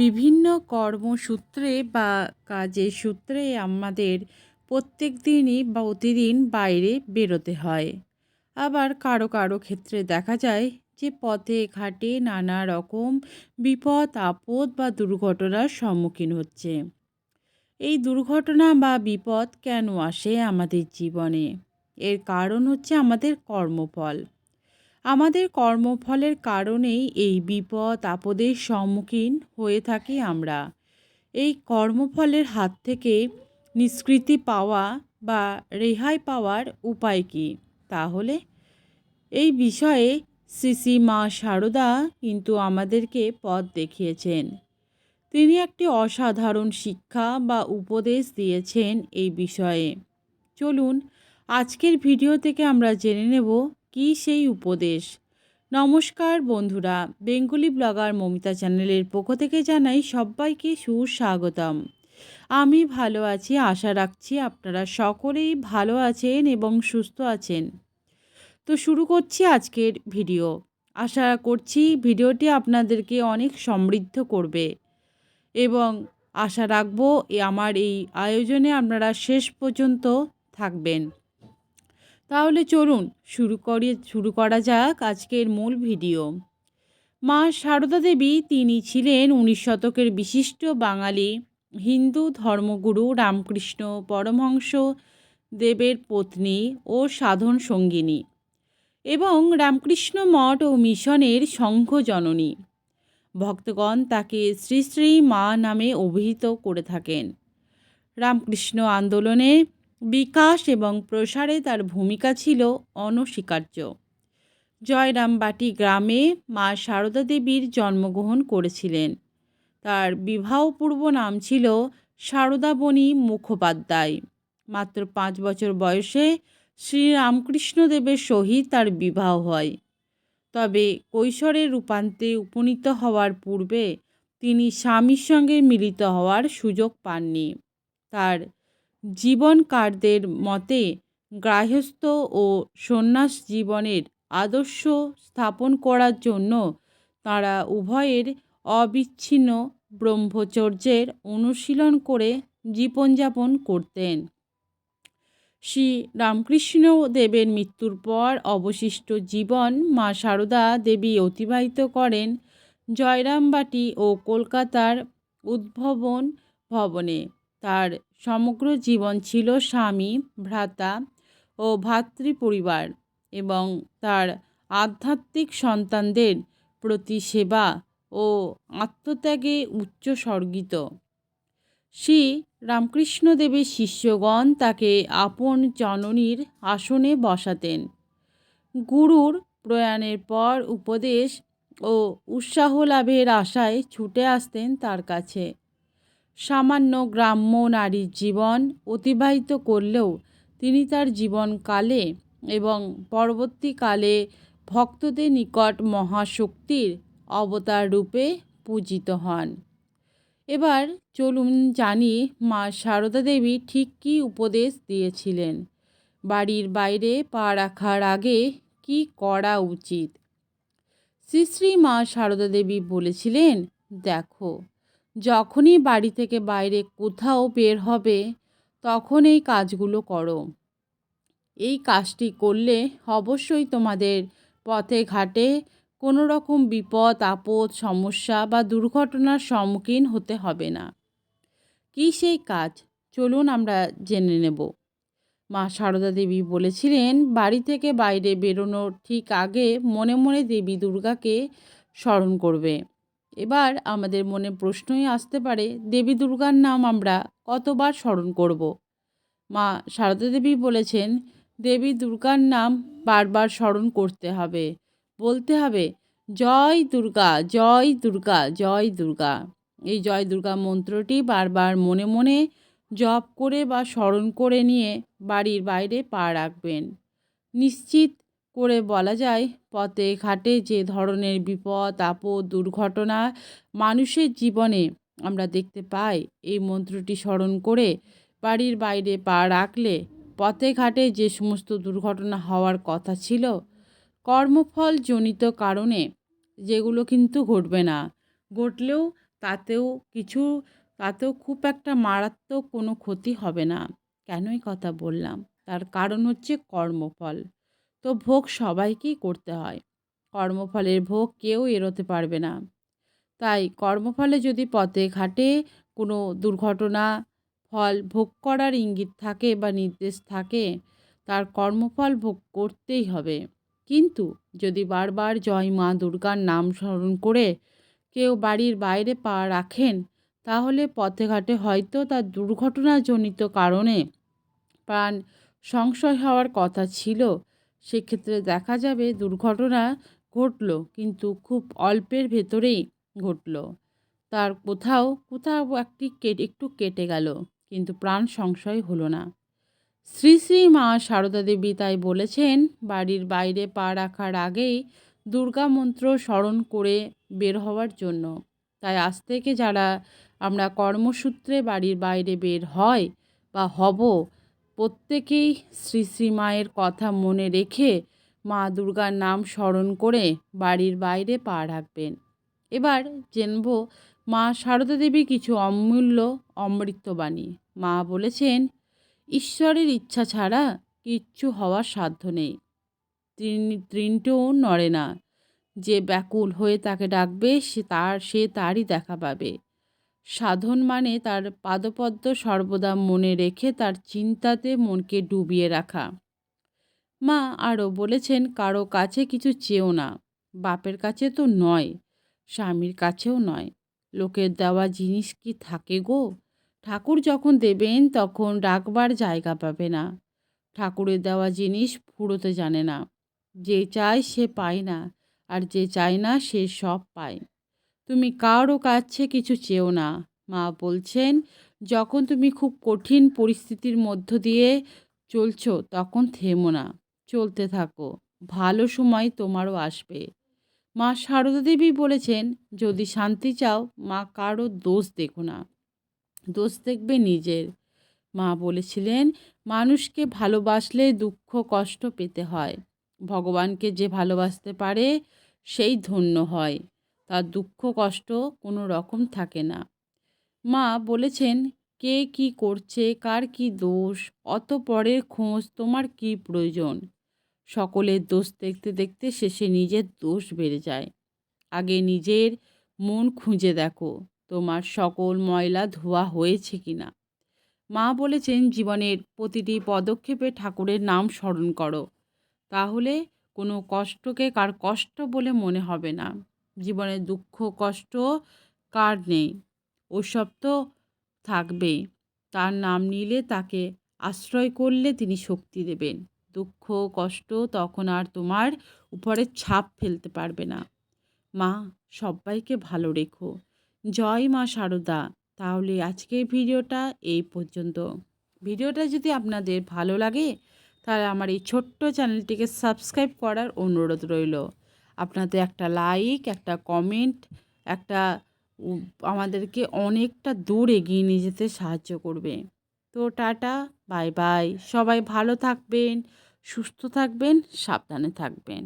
বিভিন্ন কর্মসূত্রে বা কাজের সূত্রে আমাদের প্রত্যেক দিনই বা প্রতিদিন বাইরে বেরোতে হয়। আবার কারও কারও ক্ষেত্রে দেখা যায় যে পথে ঘাটে নানা রকম বিপদ, আপদ বা দুর্ঘটনার সম্মুখীন হচ্ছে। এই দুর্ঘটনা বা বিপদ কেন আসে আমাদের জীবনে? এর কারণ হচ্ছে আমাদের কর্মফল। আমাদের কর্মফলের কারণেই এই বিপদ, আপদের সম্মুখীন হয়ে থাকি আমরা। এই কর্মফলের হাত থেকে নিষ্কৃতি পাওয়া বা রেহাই পাওয়ার উপায় কী? তাহলে এই বিষয়ে শ্রী মা শারদা কিন্তু আমাদেরকে পথ দেখিয়েছেন। তিনি একটি অসাধারণ শিক্ষা বা উপদেশ দিয়েছেন এই বিষয়ে। চলুন, আজকের ভিডিও থেকে আমরা জেনে নেব কি সেই উপদেশ? নমস্কার বন্ধুরা, বেঙ্গলি ব্লগার মমিতা চ্যানেলের পক্ষ থেকে জানাই সবাইকে সুস্বাগতম। আমি ভালো আছি, আশা রাখছি আপনারা সকলেই ভালো আছেন এবং সুস্থ আছেন। তো শুরু করছি আজকের ভিডিও। আশা করছি ভিডিওটি আপনাদেরকে অনেক সমৃদ্ধ করবে এবং আশা রাখব আমার এই আয়োজনে আপনারা শেষ পর্যন্ত থাকবেন। তাহলে চলুন শুরু করি, শুরু করা যাক আজকের মূল ভিডিও। মা সারদা দেবী তিনি ছিলেন উনিশ শতকের বিশিষ্ট বাঙালি, হিন্দু ধর্মগুরু রামকৃষ্ণ পরমহংস, দেবের পত্নী ও সাধন সঙ্গিনী এবং রামকৃষ্ণ মঠ ও মিশনের সংঘ জননী। ভক্তগণ তাকে শ্রী শ্রী মা নামে অভিহিত করে থাকেন। রামকৃষ্ণ আন্দোলনে বিকাশ এবং প্রসারে তার ভূমিকা ছিল অনস্বীকার্য। জয়রামবাটি গ্রামে মা সারদা দেবীর জন্মগ্রহণ করেছিলেন। তার বিবাহপূর্ব নাম ছিল সারদাবণী মুখোপাধ্যায়। মাত্র পাঁচ বছর বয়সে শ্রীরামকৃষ্ণদেবের সহিত তার বিবাহ হয়। তবে কৈশোরের রূপান্তে উপনীত হওয়ার পূর্বে তিনি স্বামীর সঙ্গে মিলিত হওয়ার সুযোগ পাননি। তার জীবনকারদের মতে গার্হস্থ ও সন্ন্যাস জীবনের আদর্শ স্থাপন করার জন্য তারা উভয়ের অবিচ্ছিন্ন ব্রহ্মচর্যের অনুশীলন করে জীবনযাপন করতেন। শ্রী রামকৃষ্ণ দেবের মৃত্যুর পর অবশিষ্ট জীবন মা সারদা দেবী অতিবাহিত করেন জয়রামবাটি ও কলকাতার উদ্ভাবন ভবনে। তার সমগ্র জীবন ছিল স্বামী, ভ্রাতা ও ভাতৃপরিবার এবং তার আধ্যাত্মিক সন্তানদের প্রতি সেবা ও আত্মত্যাগে উচ্চস্বর্গিত শ্রী রামকৃষ্ণদেবের শিষ্যগণ তাকে আপন জননীর আসনে বসাতেন। গুরুর প্রয়াণের পর উপদেশ ও উৎসাহ লাভের আশায় ছুটে আসতেন তার কাছে। সামান্য গ্রাম্য নারীর জীবন অতিবাহিত করলেও তিনি তার জীবনকালে এবং পরবর্তীকালে ভক্তদের নিকট মহাশক্তির অবতার রূপে পূজিত হন। এবার চলুন জানি মা সারদা দেবী ঠিক কী উপদেশ দিয়েছিলেন? বাড়ির বাইরে পা রাখার আগে কি করা উচিত? শ্রী শ্রী মা সারদা দেবী বলেছিলেন, দেখো যখনই বাড়ি থেকে বাইরে কোথাও বের হবে, তখন এই কাজগুলো করো। এই কাজটি করলে অবশ্যই তোমাদের পথে ঘাটে কোনো রকম বিপদ, আপদ, সমস্যা বা দুর্ঘটনার সম্মুখীন হতে হবে না। কী সেই কাজ? চলুন আমরা জেনে নেব। মা সারদা দেবী বলেছিলেন, বাড়ি থেকে বাইরে বেরোনোর ঠিক আগে মনে মনে দেবী দুর্গাকে স্মরণ করবে। এবার আমাদের মনে প্রশ্নই আসতে পারে, দেবী দুর্গার নাম আমরা কতবার স্মরণ করব। মা সারদা দেবী বলেছেন, দেবী দুর্গার নাম বারবার স্মরণ করতে হবে। বলতে হবে, জয় দুর্গা জয় দুর্গা জয় দুর্গা। এই জয় দুর্গা মন্ত্রটি বারবার মনে মনে জপ করে বা স্মরণ করে নিয়ে বাড়ির বাইরে পা রাখবেন। নিশ্চিত করে বলা যায়, পথে ঘাটে যে ধরনের বিপদ, আপদ, দুর্ঘটনা মানুষের জীবনে আমরা দেখতে পাই, এই মন্ত্রটি স্মরণ করে বাড়ির বাইরে পা রাখলে পথে ঘাটে যে সমস্ত দুর্ঘটনা হওয়ার কথা ছিল, কর্মফল জনিত কারণে যেগুলো কিন্তু ঘটবে না। ঘটলেও তাতেও কিছু, তাতেও খুব একটা মারাত্মক কোনো ক্ষতি হবে না। কেনই কথা বললাম? তার কারণ হচ্ছে কর্মফল। তো ভোগ সবাইকেই করতে হয়। কর্মফলের ভোগ কেউ এড়োতে পারবে না। তাই কর্মফলে যদি পথে ঘাটে কোনো দুর্ঘটনা, ফল ভোগ করার ইঙ্গিত থাকে বা নির্দেশ থাকে, তার কর্মফল ভোগ করতেই হবে। কিন্তু যদি বারবার জয় মা দুর্গার নাম স্মরণ করে কেউ বাড়ির বাইরে পা রাখেন, তাহলে পথে ঘাটে হয়তো তার দুর্ঘটনাজনিত কারণে প্রাণ সংশয় হওয়ার কথা ছিল সেক্ষেত্রে দেখা যাবে দুর্ঘটনা ঘটলো, কিন্তু খুব অল্পের ভেতরেই ঘটলো। তার কোথাও কোথাও একটি কেটে একটু কেটে গেল, কিন্তু প্রাণ সংশয় হলো না। শ্রী শ্রী মা সারদা দেবী তাই বলেছেন, বাড়ির বাইরে পা রাখার আগেই দুর্গা মন্ত্র স্মরণ করে বের হওয়ার জন্য। তাই আজ থেকে যারা আমরা কর্মসূত্রে বাড়ির বাইরে বের হয় বা হব প্রত্যেকেই শ্রী শ্রী মায়ের কথা মনে রেখে মা দুর্গার নাম স্মরণ করে বাড়ির বাইরে পা রাখবেন। এবার জেনব মা সারদা দেবী কিছু অমূল্য অমৃতবাণী মা বলেছেন, ঈশ্বরের ইচ্ছা ছাড়া কিচ্ছু হওয়ার সাধ্য নেই। তৃণটিও নড়ে না। যে ব্যাকুল হয়ে তাকে ডাকবে, সে তার, সে তারই দেখা পাবে। সাধন মানে তার পাদপদ্ম সর্বদা মনে রেখে তার চিন্তাতে মনকে ডুবিয়ে রাখা। মা আরও বলেছেন, কারও কাছে কিছু চেয়েও না, বাপের কাছে তো নয়, স্বামীর কাছেও নয়। লোকের দেওয়া জিনিস কি থাকে গো? ঠাকুর যখন দেবেন তখন ডাকবার জায়গা পাবে না। ঠাকুরের দেওয়া জিনিস ফুরোতে জানে না। যে চায় সে পায় না, আর যে চায় না সে সব পায়। তুমি কারও কাছে কিছু চেও না। মা বলছেন, যখন তুমি খুব কঠিন পরিস্থিতির মধ্য দিয়ে চলছো, তখন থেমো না। চলতে থাকো। ভালো সময় তোমারও আসবে। মা সারদা দেবী বলেছেন, যদি শান্তি চাও, মা কারও দোষ দেখো না। দোষ দেখবে নিজের। মা বলেছিলেন, মানুষকে ভালোবাসলে দুঃখ, কষ্ট পেতে হয়। ভগবানকে যে ভালোবাসতে পারে, সেই ধন্য হয়। তার দুঃখ, কষ্ট কোনো রকম থাকে না। মা বলেছেন, কে কি করছে? কার কি দোষ? অত পরের খোঁজ তোমার কি প্রয়োজন? সকলের দোষ দেখতে দেখতে শেষে নিজের দোষ বেড়ে যায়। আগে নিজের মন খুঁজে দেখো, তোমার সকল ময়লা ধোয়া হয়েছে কি না? মা বলেছেন, জীবনের প্রতিটি পদক্ষেপে ঠাকুরের নাম স্মরণ করো। তাহলে কোনো কষ্টকে কার কষ্ট বলে মনে হবে না। জীবনে দুঃখ, কষ্ট কার নেই? ওসব তো থাকবে তার নাম নিলে তাকে আশ্রয় করলে তিনি শক্তি দেবেন। দুঃখ, কষ্ট তখন আর তোমার উপরে ছাপ ফেলতে পারবে না। মা, সবাইকে ভালো রেখো। জয় মা সারদা। তাহলে আজকের ভিডিওটা এই পর্যন্ত। ভিডিওটা যদি আপনাদের ভালো লাগে, তাহলে আমার এই ছোট্ট চ্যানেলটিকে সাবস্ক্রাইব করার অনুরোধ রইল। আপনাদের একটা লাইক একটা কমেন্ট একটা আমাদেরকে অনেকটা দূর এগিয়ে নিয়ে যেতে সাহায্য করবে। তো টাটা বাই বাই সবাই ভালো থাকবেন, সুস্থ থাকবেন, সাবধানে থাকবেন।